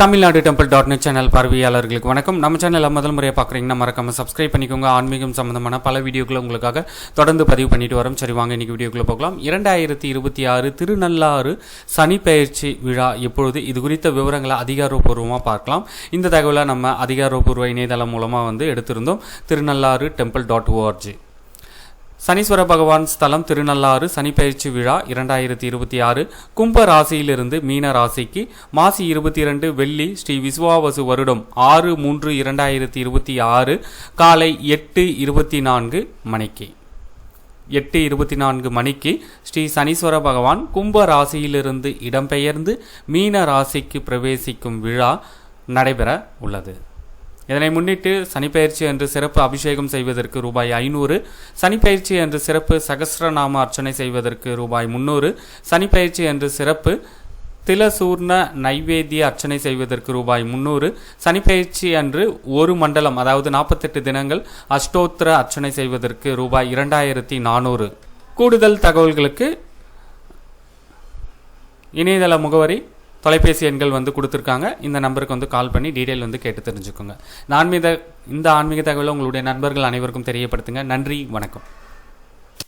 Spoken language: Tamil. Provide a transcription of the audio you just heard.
Tamil Nadu temple dot net channel பார்வையாளர்களுக்கு வணக்கம். நம்ம சேனலில் முதல் முறையாக பார்க்குறீங்கன்னா மறக்காம சப்ஸ்கிரைப் பண்ணிக்கோங்க. ஆன்மீகம் சம்பந்தமான பல வீடியோக்களை உங்களுக்காக தொடர்ந்து பதிவு பண்ணிட்டு வரோம். சரி வாங்க இன்னைக்கு வீடியோக்குள்ள போகலாம். இரண்டாயிரத்தி இருபத்தி ஆறு திருநள்ளாறு சனி பயிற்சி விழா எப்பொழுது? இது குறித்த விவரங்களை அதிகாரப்பூர்வமாக பார்க்கலாம். இந்த தகவலை நம்ம அதிகாரப்பூர்வ இணையதளம் மூலமாக வந்து எடுத்திருந்தோம். Thirunallar temple dot O R G Saneeswara பகவான் ஸ்தலம் திருநள்ளாறு சனிப்பெயர்ச்சி விழா இரண்டாயிரத்தி இருபத்தி ஆறு. கும்ப ராசியிலிருந்து மீன ராசிக்கு மாசி இருபத்தி இரண்டு வெள்ளி ஸ்ரீ விஸ்வாவசு வருடம் ஆறு மூன்று இரண்டாயிரத்தி இருபத்தி ஆறு காலை எட்டு இருபத்தி நான்கு மணிக்கு. எட்டு இருபத்தி நான்கு மணிக்கு ஸ்ரீ சனீஸ்வர பகவான் கும்ப ராசியிலிருந்து இடம்பெயர்ந்து மீன ராசிக்கு பிரவேசிக்கும் விழா நடைபெற உள்ளது. இதனை முன்னிட்டு சனிப்பெயர்ச்சி என்று சிறப்பு அபிஷேகம் செய்வதற்கு ரூபாய் ஐநூறு சனிப்பெயர்ச்சி என்று சிறப்பு சகசிரநாம அர்ச்சனை செய்வதற்கு ரூபாய் முந்நூறு சனிப்பெயர்ச்சி என்று சிறப்பு திலசூர்ண நைவேத்திய அர்ச்சனை செய்வதற்கு ரூபாய் முந்நூறு சனிப்பெயர்ச்சி அன்று ஒரு மண்டலம் அதாவது நாற்பத்தெட்டு தினங்கள் அஷ்டோத்திர அர்ச்சனை செய்வதற்கு ரூபாய் இரண்டாயிரத்தி நானூறு. கூடுதல் தகவல்களுக்கு இணையதள முகவரி தொலைபேசி எண்கள் வந்து கொடுத்துருக்காங்க. இந்த நம்பருக்கு வந்து கால் பண்ணி டீட்டெயில் வந்து கேட்டு தெரிஞ்சுக்கோங்க. இந்த ஆன்மீக இந்த ஆன்மீக தகவலை உங்களுடைய நண்பர்கள் அனைவருக்கும் தெரியப்படுத்துங்க. நன்றி வணக்கம்.